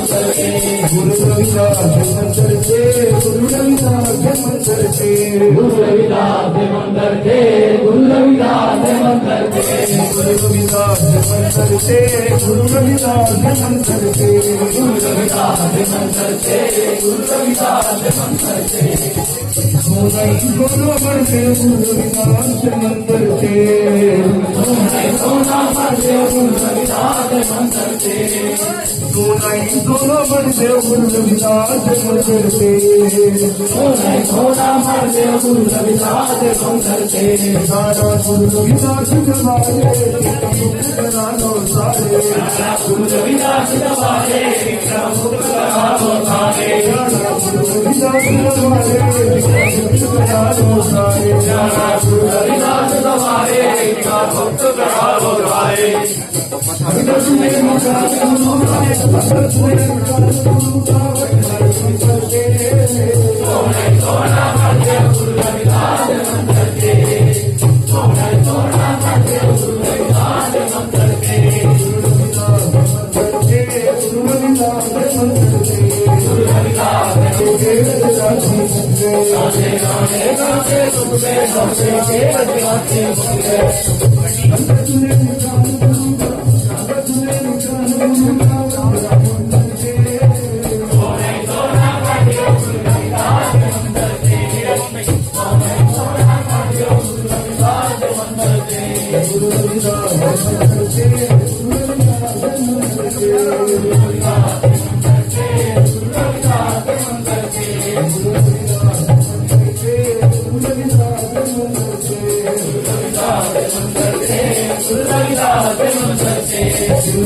मंत्र के गुरु रविदास मंत्र के गुरु रविदास मंत्र के गुरु रविदास मंत्र के गुरु रविदास मंत्र के गुरु रविदास मंत्र के गुरु रविदास मंत्र के गुरु रविदास मंत्र के गुरु रविदास मंत्र के सोनाई सोना मंत्र गुरु रविदास मंत्र के সোনাই সোনা মারবে গুরু I'm yeah.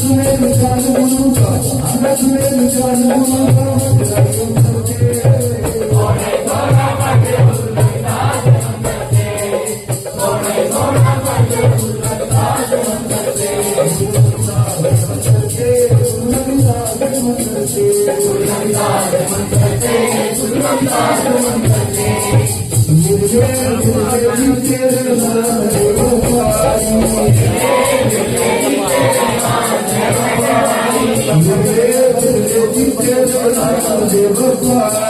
শুনে বিচার আমরা শুনে বিচার Yeah.